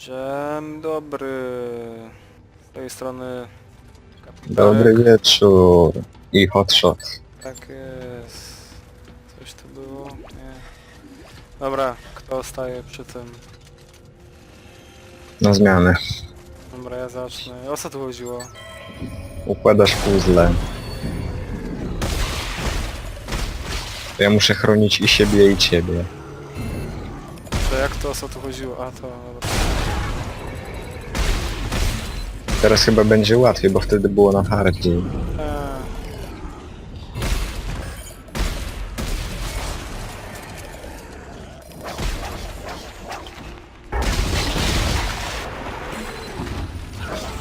Dzień dobry. Z tej strony... Dobry wieczór i hotshot. Tak jest. Coś tu było? Nie. Dobra, kto staje przy tym? Na zmianę. Dobra, ja zacznę. O co tu chodziło? Układasz puzzle. Ja muszę chronić i siebie i ciebie. To jak to o co tu chodziło? A to... Dobra. Teraz chyba będzie łatwiej, bo wtedy było na hardzie.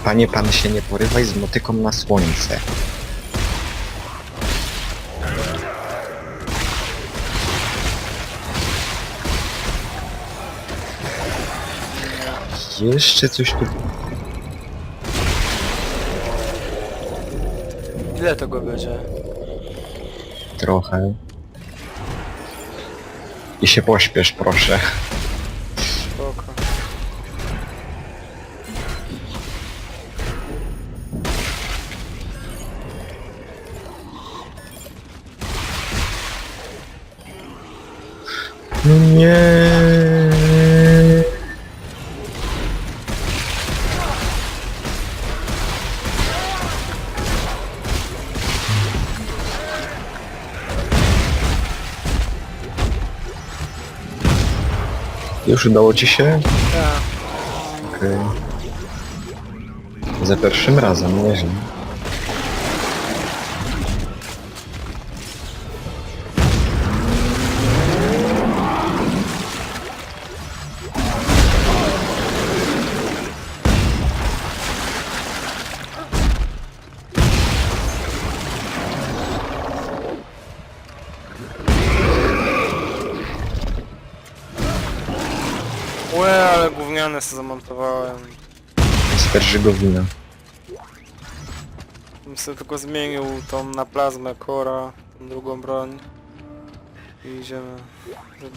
Panie, pan się nie porywaj z motyką na słońce. Jeszcze coś tu... ile tego będzie? trochę. I się pośpiesz, proszę. Spoko. No nie. Już udało ci się? Ja. Okej. Za pierwszym razem, nieźle. Łe, ale gówniane sobie zamontowałem. Skarżygowina. Bym sobie tylko zmienił tą na plazmę Kora, tą drugą broń. I idziemy do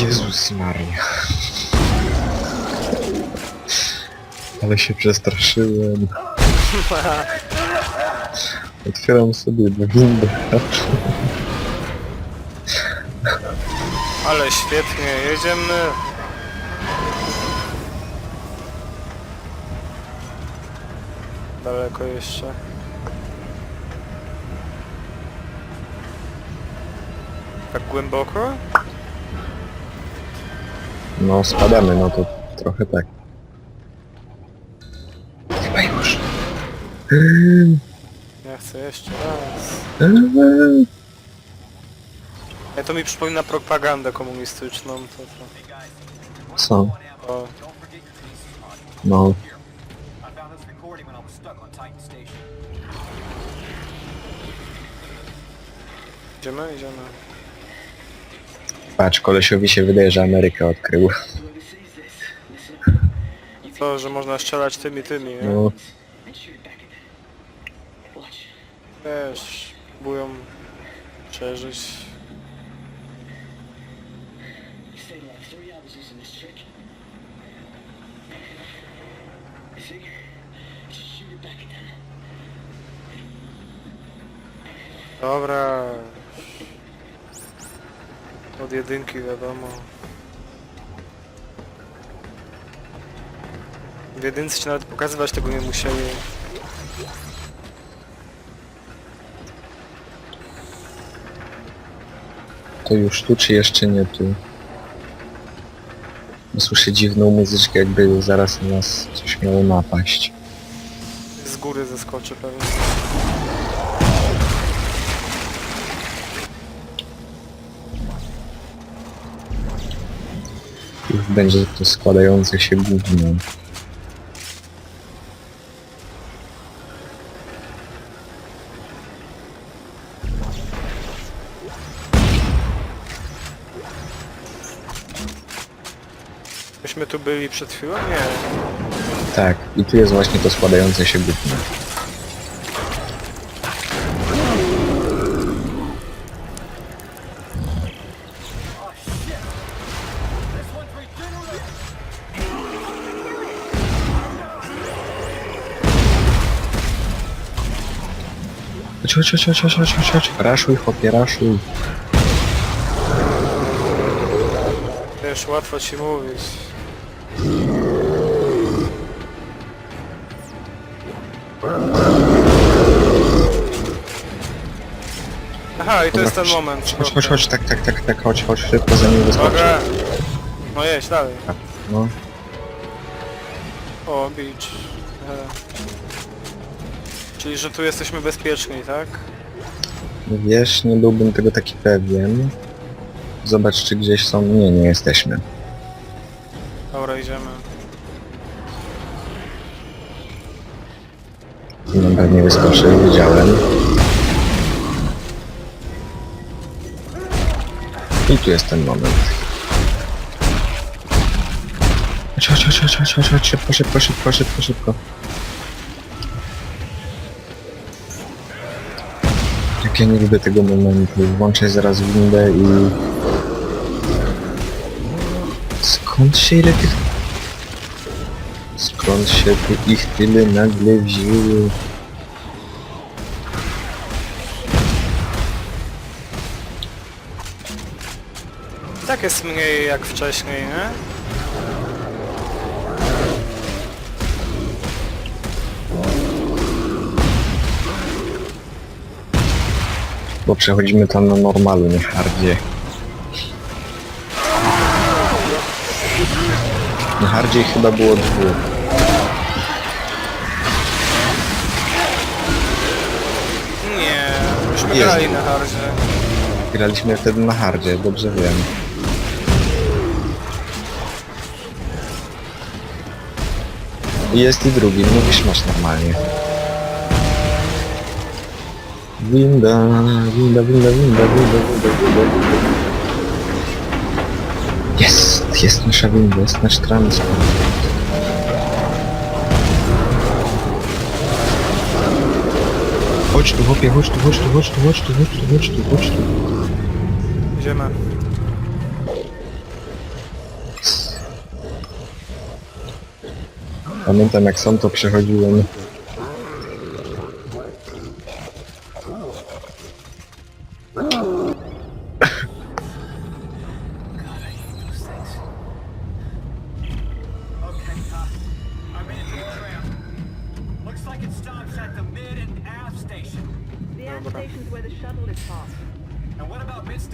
Jezus Maria. Ale się przestraszyłem. Otwieram sobie windę. Ale świetnie, jedziemy. Daleko jeszcze. Tak głęboko? No spadamy, no to trochę tak. Chyba już. Ja chcę jeszcze raz. Ja to mi przypomina propagandę komunistyczną, to to. Co? O, No. I found this recording when I was stuck on Titan Station. idziemy? Idziemy. Patrz, kolesiowi się wydaje, że Amerykę odkrył. To, że można strzelać tymi, tymi, nie? No, Wiesz, próbują przeżyć. Dobra. Od jedynki wiadomo. W jedynce się nawet pokazywać tego nie musieli. to już tu, czy jeszcze nie tu? Słyszę dziwną muzyczkę, jakby zaraz na nas coś miało napaść. Z góry zeskoczy pewnie. Już będzie to składające się gówno. Myśmy tu byli przed chwilą? Nie. Tak, i tu jest właśnie to składające się gówno. Chodź, chodź, chodź, chodź, chodź, chodź, chodź, chodź. Raszuj, chłopie, raszuj. Wiesz, łatwo ci mówić. Aha, i to Dobra, jest ten chodź, moment. Chodź, chodź, chodź, tak, tak, tak, tak, chodź, chodź, szybko za nim wyskoczy. Dobra. No jedź dalej. No, O. E. Czyli, że tu jesteśmy bezpieczni, tak? wiesz, nie byłbym tego taki pewien. Zobacz, czy gdzieś są... Nie, nie jesteśmy. Dobra, idziemy. No, pewnie wyskoczył, widziałem. I tu jest ten moment. Chodź, chodź, chodź, chodź, chodź, chodź, chodź, szybko, szybko, szybko, szybko, Jak ja nie lubię tego momentu. Włączę zaraz windę i... Skąd się ile tych... Skąd się tu ich tyle nagle wzięło? Tak jest mniej jak wcześniej, nie? Bo przechodzimy tam na normalu, nie hardzie. Na hardzie chyba było dwóch. Nie, myśmy Jest. grali na hardzie. Graliśmy wtedy na hardzie, dobrze wiem. Jest i drugi, mówisz masz normalnie. Winda, winda, winda, winda, winda, winda, winda, winda. Jest, jest nasza winda, jest nasz transport. Chodź tu, chłopie, chodź tu, chodź tu, chodź tu, chodź tu, chodź tu, chodź tu, chodź tu. Idziemy. Pamiętam jak sam to przechodziłem.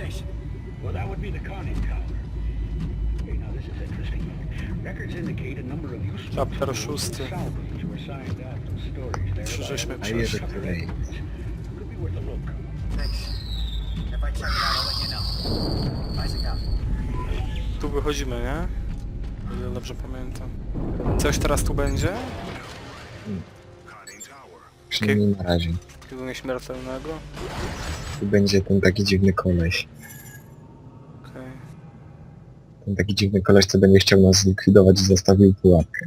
Station? Well, that would be the conning tower. Okay, now this is interesting. Records indicate a number of useful Chapter tools szósty. and salvage were signed out from storage there. Other przeszli. submarines. Could be worth a look. Thanks. If I check it out, I'll let you know. Isaac out. Tu wychodzimy, nie? O ile dobrze pamiętam. Coś teraz tu będzie? Przynajmniej na razie. Takiego nieśmiertelnego? Tu będzie ten taki dziwny koleś. Okej. Ten taki dziwny koleś, co będzie chciał nas zlikwidować i zostawił pułapkę.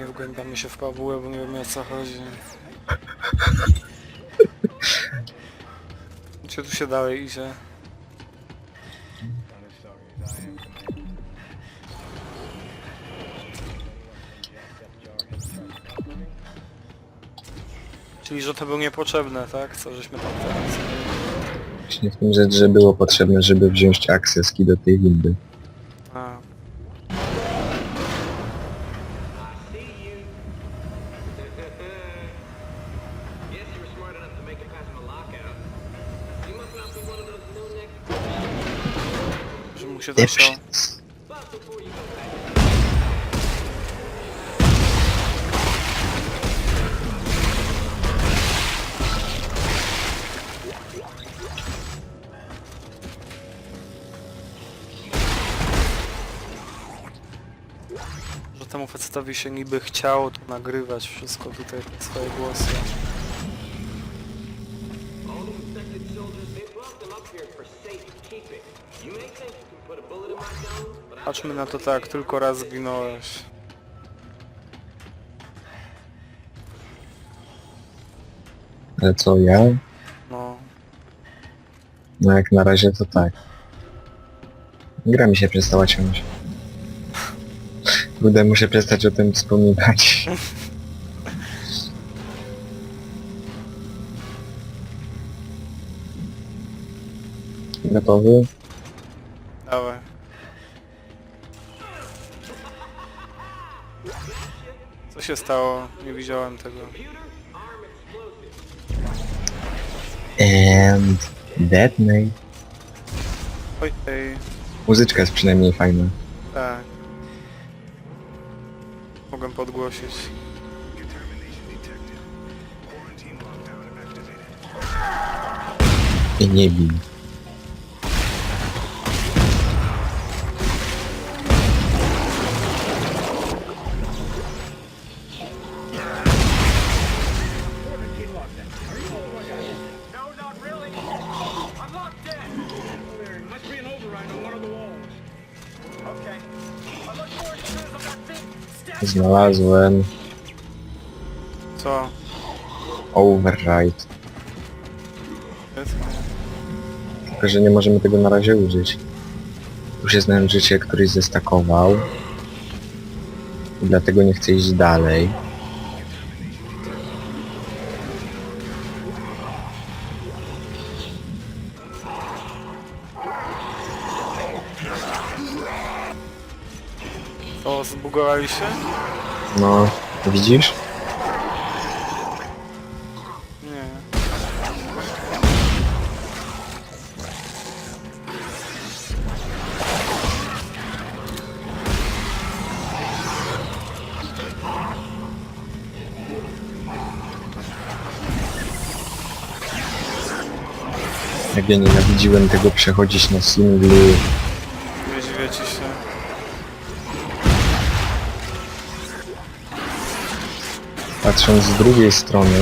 Nie wgłębiamy się w fabułę, bo nie wiemy o co chodzi. Gdzie tu się dalej idzie? Czyli, że to było niepotrzebne, tak? Co żeśmy tam teraz... Właśnie w tym rzecz, że było potrzebne, żeby wziąć akceski do tej windy. A, się Nie zasiał. przy... Że temu facetowi się niby chciało tu nagrywać wszystko tutaj, swoje głosy. Patrzmy na to tak, tylko raz zginąłeś. Ale co, ja? No, No jak na razie to tak. Gra mi się przestała ciąć. Kurde, muszę przestać o tym wspominać. Gotowy? dawaj. Się stało? Nie widziałem tego. And detonate. Oj, ej, Muzyczka jest przynajmniej fajna. tak. Mogę podgłosić. I nie bij. Znalazłem Co? override. Jest? Tylko, że nie możemy tego na razie użyć. Już jest nam życie, któryś zestakował. I dlatego nie chcę iść dalej. Co, zbugowali się? No, widzisz? Nie. Jak ja nienawidziłem tego przechodzić na singlu. Patrząc z drugiej strony,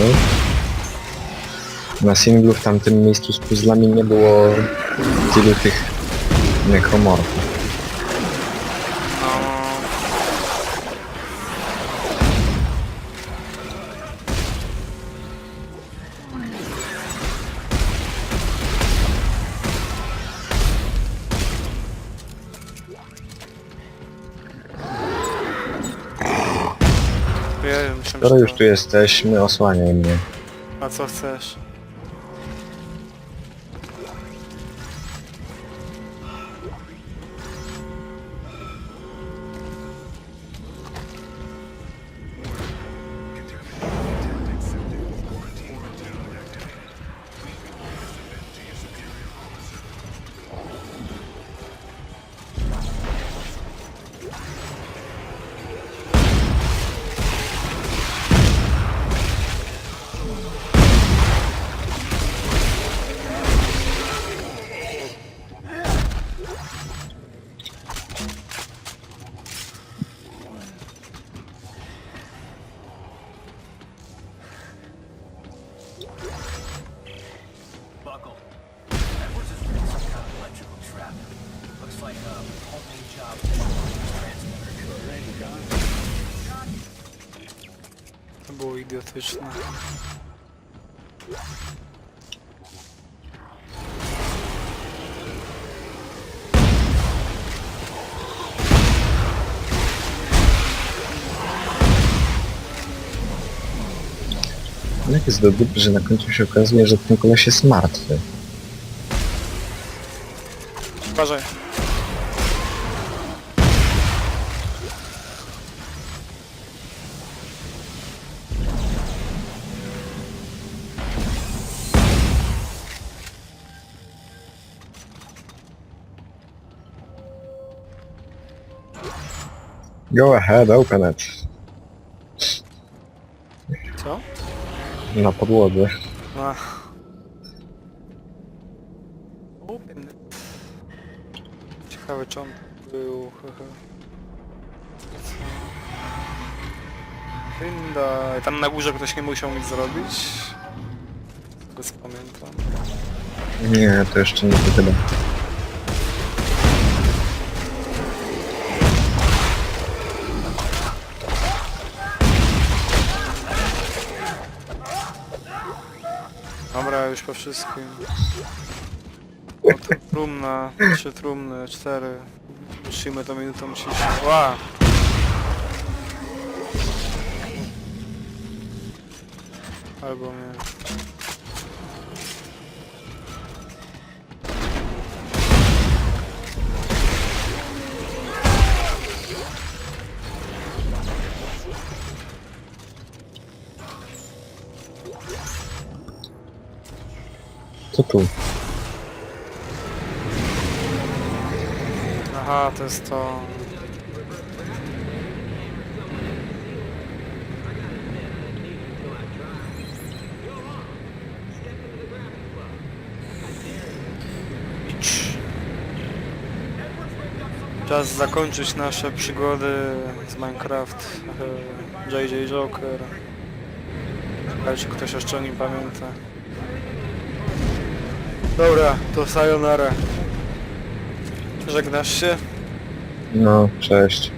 na singlu w tamtym miejscu z puzzlami nie było tylu tych nekromorfów. Skoro już tu jesteśmy, osłaniaj mnie. A co chcesz? Było idiotyczne. Jak jest do dupy, że na końcu się okazuje, że ten koleś jest martwy. Uważaj. Go ahead, open it. Co? Na podłodze. A. Open it. Ciekawy czy on był. hehe. Winda. Tam na górze ktoś nie musiał nic zrobić. Z tego co pamiętam. Nie, to jeszcze nie chyba. Już po wszystkim. Trumna, trzy trumny, cztery. Musimy to minutą ciszy. Ła! Albo nie. Co tu? Aha, to jest to... Czas zakończyć nasze przygody z Minecraft. JJ Joker. Czy ktoś jeszcze o nim pamięta? Dobra, to sayonara. Żegnasz się? No, cześć.